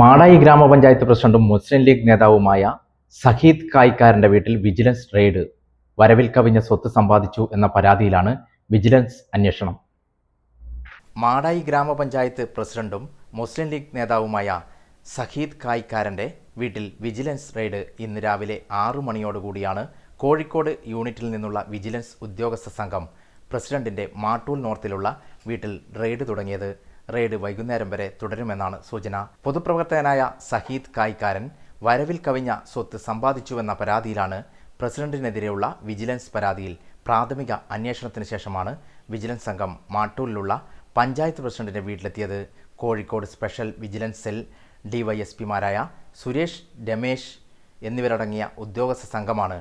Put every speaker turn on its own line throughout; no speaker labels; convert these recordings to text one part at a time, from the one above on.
മാടായി ഗ്രാമപഞ്ചായത്ത് പ്രസിഡന്റും മുസ്ലിം ലീഗ് നേതാവുമായ സഹീദ് കായ്ക്കാരന്റെ വീട്ടിൽ വിജിലൻസ് റെയ്ഡ് വരവിൽ കവിഞ്ഞ സ്വത്ത് സമ്പാദിച്ചു എന്ന പരാതിയിലാണ് വിജിലൻസ് അന്വേഷണം. മാടായി ഗ്രാമപഞ്ചായത്ത് പ്രസിഡന്റും മുസ്ലിം ലീഗ് നേതാവുമായ സഹീദ് കായ്ക്കാരന്റെ വീട്ടിൽ വിജിലൻസ് റെയ്ഡ് ഇന്ന് രാവിലെ ആറു മണിയോടുകൂടിയാണ് കോഴിക്കോട് യൂണിറ്റിൽ നിന്നുള്ള വിജിലൻസ് ഉദ്യോഗസ്ഥ സംഘം പ്രസിഡന്റിന്റെ മാട്ടൂൽ നോർത്തിലുള്ള വീട്ടിൽ റെയ്ഡ് തുടങ്ങിയത്. റെയ്ഡ് വൈകുന്നേരം വരെ തുടരുമെന്നാണ് സൂചന. പൊതുപ്രവർത്തകനായ സഹീദ് കായ്ക്കാരൻ വരവിൽ കവിഞ്ഞ സ്വത്ത് സമ്പാദിച്ചുവെന്ന പരാതിയിലാണ് പ്രസിഡന്റിനെതിരെയുള്ള വിജിലൻസ് പരാതിയിൽ പ്രാഥമിക അന്വേഷണത്തിന് ശേഷമാണ് വിജിലൻസ് സംഘം മാട്ടൂലിലുള്ള പഞ്ചായത്ത് പ്രസിഡന്റിന്റെ വീട്ടിലെത്തിയത്. കോഴിക്കോട് സ്പെഷ്യൽ വിജിലൻസ് സെൽ ഡിവൈഎസ്പിമാരായ സുരേഷ് രമേശ് എന്നിവരടങ്ങിയ ഉദ്യോഗസ്ഥ സംഘമാണ്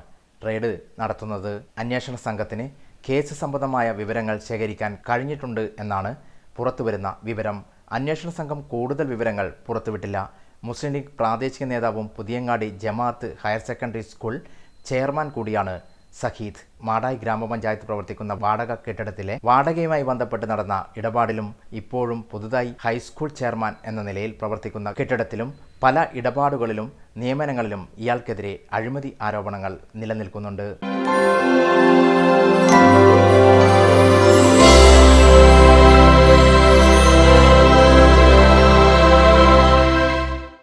റെയ്ഡ് നടത്തുന്നത്. അന്വേഷണ സംഘത്തിന് കേസ് സംബന്ധമായ വിവരങ്ങൾ ശേഖരിക്കാൻ കഴിഞ്ഞിട്ടുണ്ട് എന്നാണ് പുറത്തുവരുന്ന വിവരം. അന്വേഷണ സംഘം കൂടുതൽ വിവരങ്ങൾ പുറത്തുവിട്ടില്ല. മുസ്ലിം ലീഗ് പ്രാദേശിക നേതാവും Puthiyangadi Jamaat higher secondary school chairman കൂടിയാണ് സഹീദ്. മാടായി ഗ്രാമപഞ്ചായത്ത് പ്രവർത്തിക്കുന്ന വാടക കെട്ടിടത്തിലെ വാടകയുമായി ബന്ധപ്പെട്ട് നടന്ന ഇടപാടിലും ഇപ്പോഴും പുതുതായി ഹൈസ്കൂൾ ചെയർമാൻ എന്ന നിലയിൽ പ്രവർത്തിക്കുന്ന കെട്ടിടത്തിലും പല ഇടപാടുകളിലും നിയമനങ്ങളിലും ഇയാൾക്കെതിരെ അഴിമതി ആരോപണങ്ങൾ നിലനിൽക്കുന്നുണ്ട്.